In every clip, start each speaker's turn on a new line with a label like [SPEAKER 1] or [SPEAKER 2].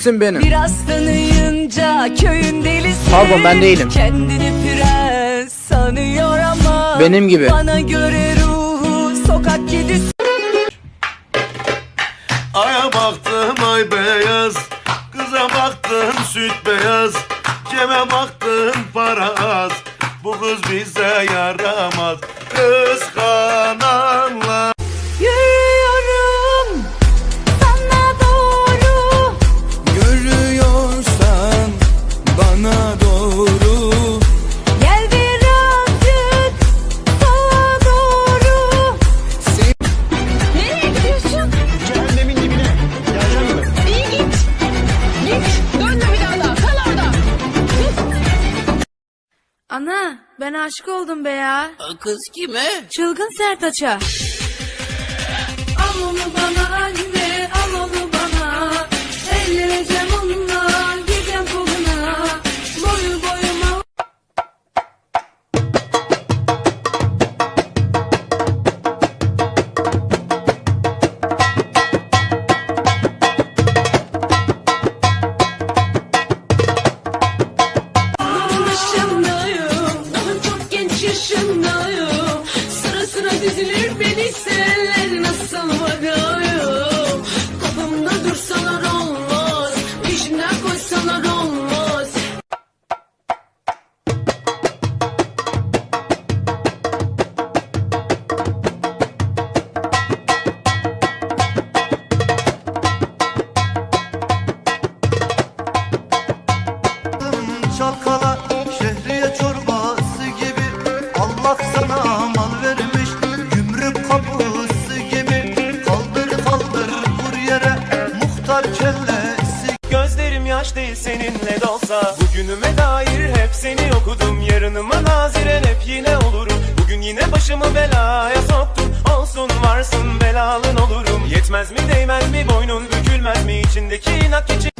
[SPEAKER 1] kesin benim.
[SPEAKER 2] Biraz tanıyınca köyün delisi
[SPEAKER 1] Pardon, ben değilim.
[SPEAKER 2] Kendini prens sanıyor ama
[SPEAKER 1] Benim gibi.
[SPEAKER 2] Bana göre ruhu sokak kedisi
[SPEAKER 3] Aya baktım ay beyaz Kıza baktım süt beyaz Cebe baktım para az Bu kız bize yaramaz Kıskananlar
[SPEAKER 4] aşık oldum be ya.
[SPEAKER 5] Kız kime?
[SPEAKER 4] Çılgın Sertaç'a. Al onu bana anne al onu bana. Ellereceğim onunla
[SPEAKER 6] dolsa Bugünüme dair hep seni okudum. Yarınıma naziren hep yine olurum. Bugün yine başımı belaya soktum. Olsun varsın belalın olurum. Yetmez mi değmez mi boynun bükülmez mi? İçindeki inat geçir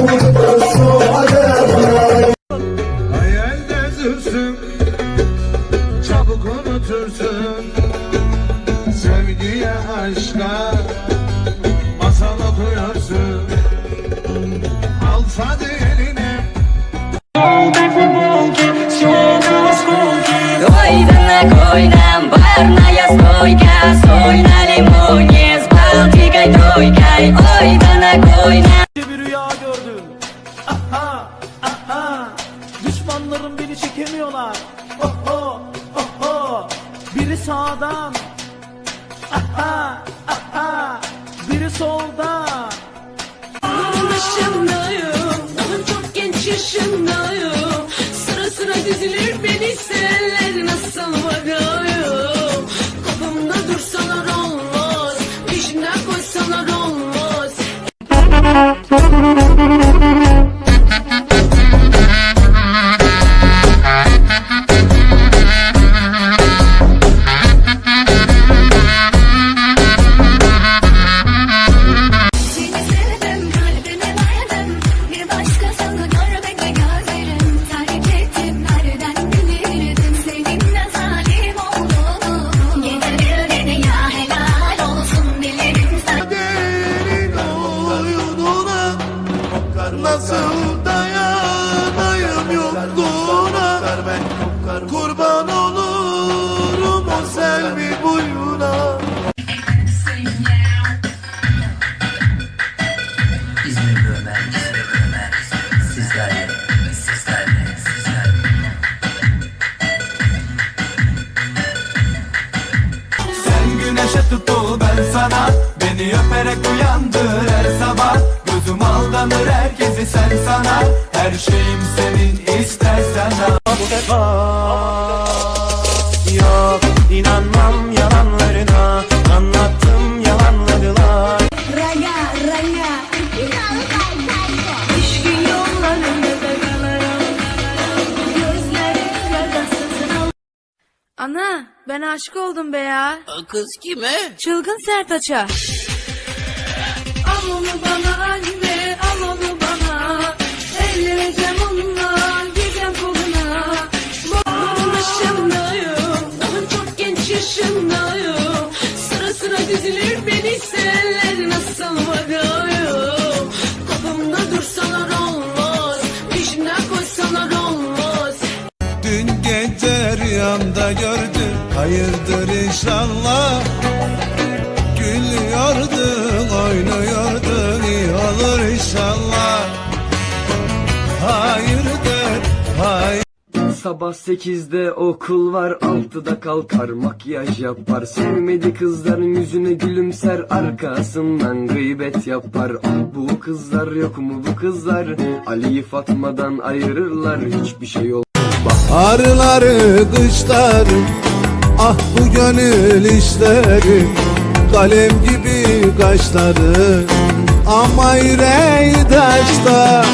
[SPEAKER 3] Hayalde
[SPEAKER 6] Biri sağdan Aha, aha Biri soldan
[SPEAKER 4] yaşındayım. Daha çok genç yaşındayım. Sıra sıra dizilir beni sevenler nasıl bakıyorum. Kapımda dursalar olmaz. Peşimden koşsalar olmaz.
[SPEAKER 7] Öperek uyandır her sabah Gözüm aldanır herkesi sen sana Her şeyim senin istersen al
[SPEAKER 6] Bu defa Yok inanmam yalanlarına Anlattım yalanladılar
[SPEAKER 8] satın al.
[SPEAKER 4] Ana ben aşık oldum be ya.
[SPEAKER 5] Kız kime?
[SPEAKER 4] Çılgın Sertaç'a. yaşındayım. Sıra sıra dizilir beni seller nasıl varayım Kapımda
[SPEAKER 3] dursalar olmaz Peşimden koysalar olmaz. Dün gece rüyamda gördüm Hayırdır inşallah.
[SPEAKER 9] Sabah sekizde okul var altıda kalkar makyaj yapar. Sevmedi kızların yüzüne gülümser arkasından gıybet yapar. Ah bu kızlar yok mu bu kızlar? Ali'yi Fatma'dan ayırırlar hiçbir şey olmaz
[SPEAKER 3] Arıları kışları Ah bu gönül işleri. Kalem gibi kaşları Ama yüreği taşta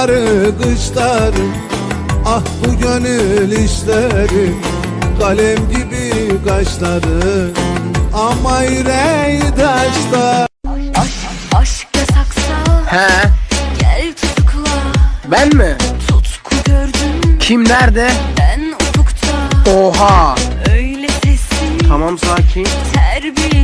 [SPEAKER 3] Arıları kışları Ah bu gönül işleri Kalem gibi kaşları Ama yüreği taşta.
[SPEAKER 10] Aşk yasaksa
[SPEAKER 9] He.
[SPEAKER 10] gel tutukla.
[SPEAKER 9] Ben mi?
[SPEAKER 10] Tutku gördüm
[SPEAKER 9] Kim nerede?
[SPEAKER 10] ben ufukta.
[SPEAKER 9] Oha.
[SPEAKER 10] Öyle sessiz
[SPEAKER 9] Tamam sakin.
[SPEAKER 10] terbiyesiz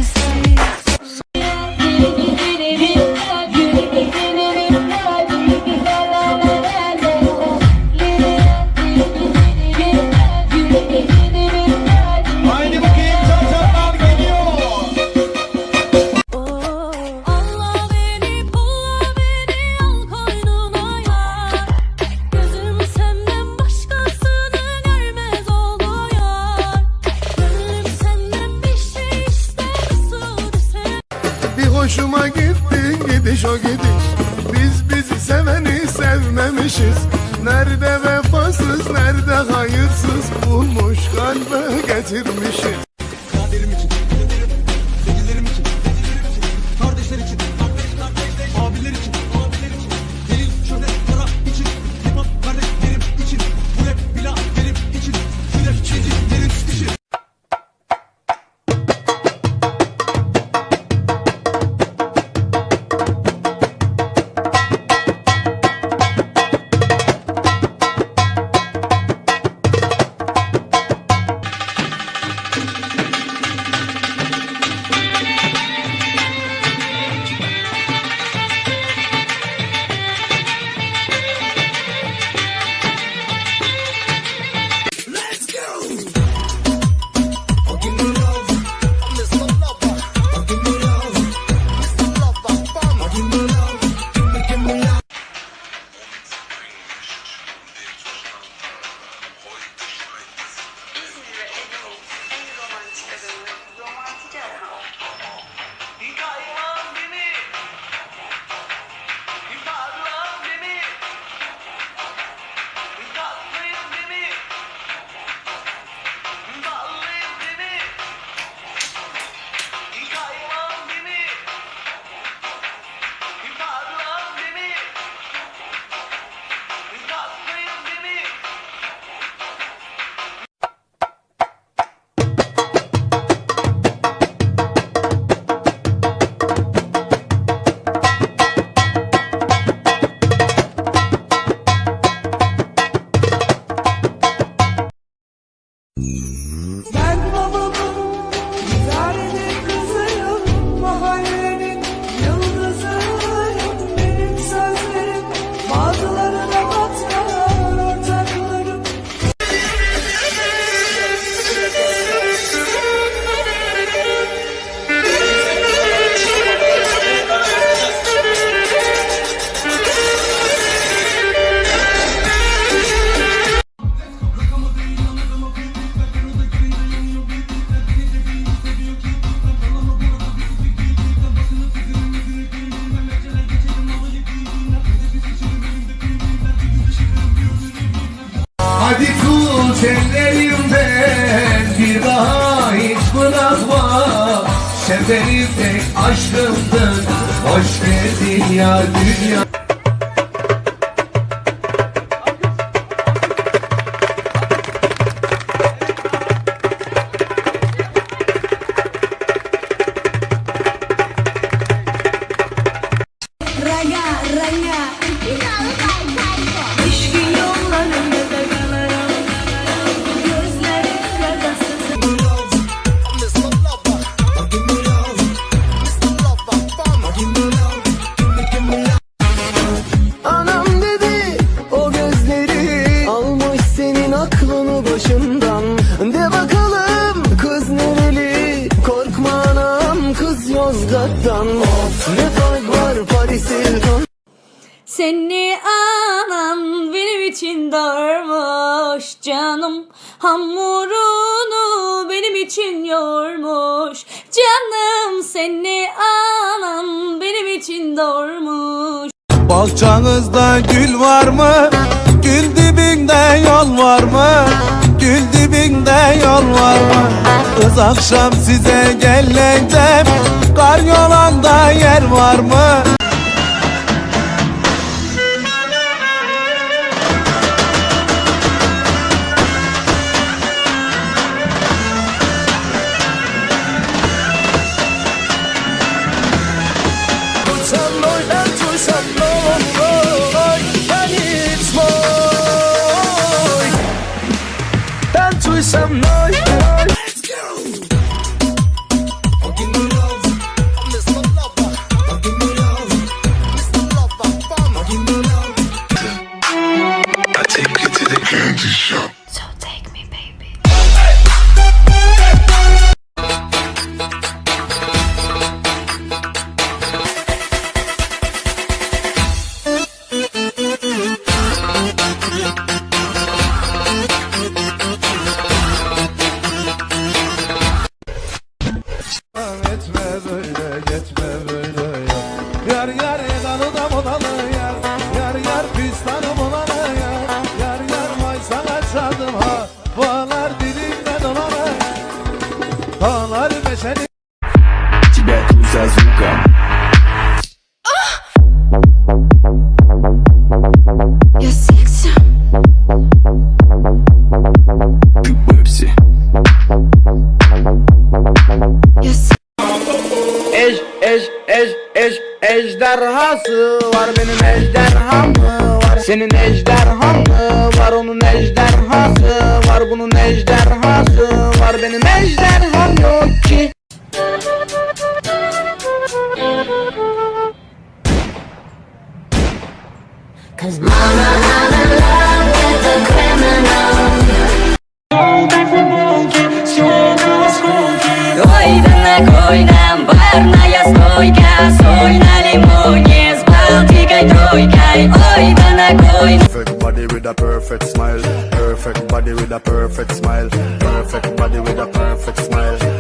[SPEAKER 10] Gülerim ben bir daha hiç bırakma. Sen
[SPEAKER 3] benim tek aşkımdın Hoş geldin ya dünya.
[SPEAKER 10] Seni anan benim için doğurmuş
[SPEAKER 3] Bahçanızda gül var mı? Gül dibinde yol var mı? Gül dibinde yol var mı? Kız akşam size geleceğim Kar yolanda yer var mı?
[SPEAKER 11] Var bunun ejderhası var benim ejderham yok ki
[SPEAKER 12] Cause mama, I'm in love with a criminal Ой, да на нам барная стойка Соль на лимоне с Балтикой тройкой Ой, да на
[SPEAKER 13] Perfect body with a perfect smile. Perfect body with a perfect smile. Perfect body with a perfect smile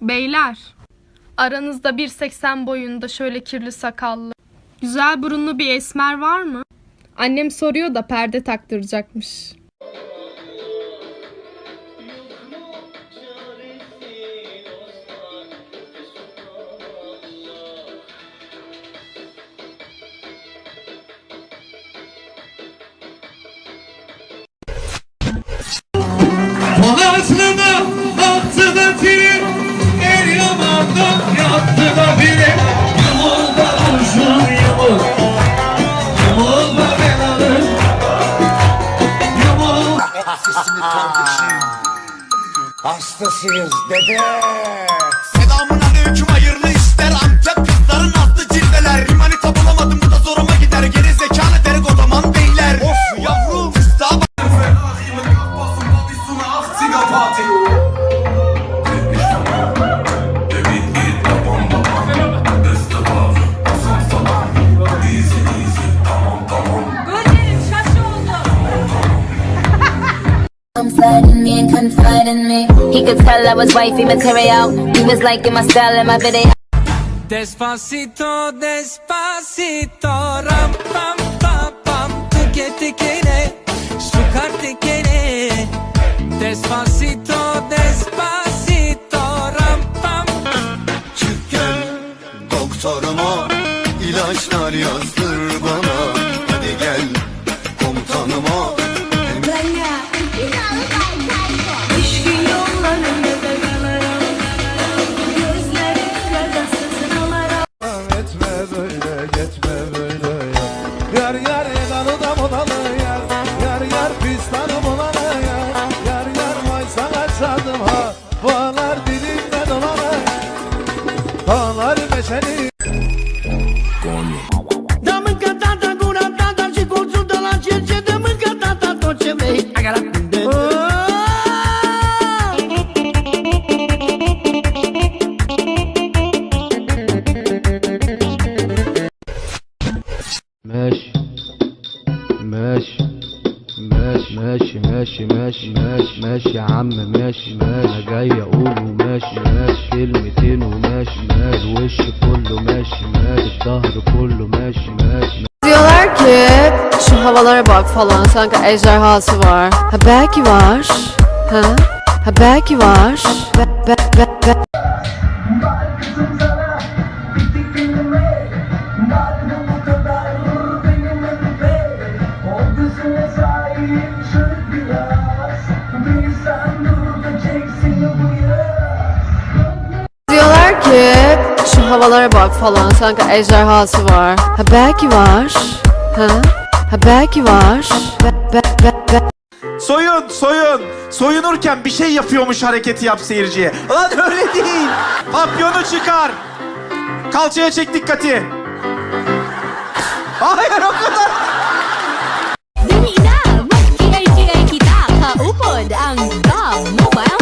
[SPEAKER 7] Beyler, aranızda 1.80 boyunda şöyle kirli sakallı, güzel burunlu bir esmer var mı? Annem soruyor da perde taktıracakmış.
[SPEAKER 3] Süpersiniz dede.
[SPEAKER 14] Slide in me and confide in me. He could tell I was wifey material. He was liking my style and my video.
[SPEAKER 15] Despacito, despacito, ram pam pam pam, tike tikene, şu kar tikene. Despacito, despacito, ram pam.
[SPEAKER 3] Çık gel doktoruma ilaçlar yazdır
[SPEAKER 16] sanki ejderhası var. Ha belki var. Ha? Ha belki var. Be, be, be, be. Diyorlar ki şu havalara bak falan sanki ejderhası var. Ha belki var. Ha? Belki var. Be, be, be, be.
[SPEAKER 17] Soyun soyun. Soyunurken bir şey yapıyormuş hareketi yap seyirciye. Lan öyle değil. Papyonu çıkar. Kalçaya çek dikkati. Hayır o kadar.
[SPEAKER 14] Kita Kaupod ang Bob Mobile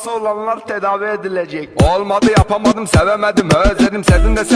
[SPEAKER 3] Hastası olanlar tedavi edilecek. Olmadı yapamadım sevemedim özledim. Sevdim de sev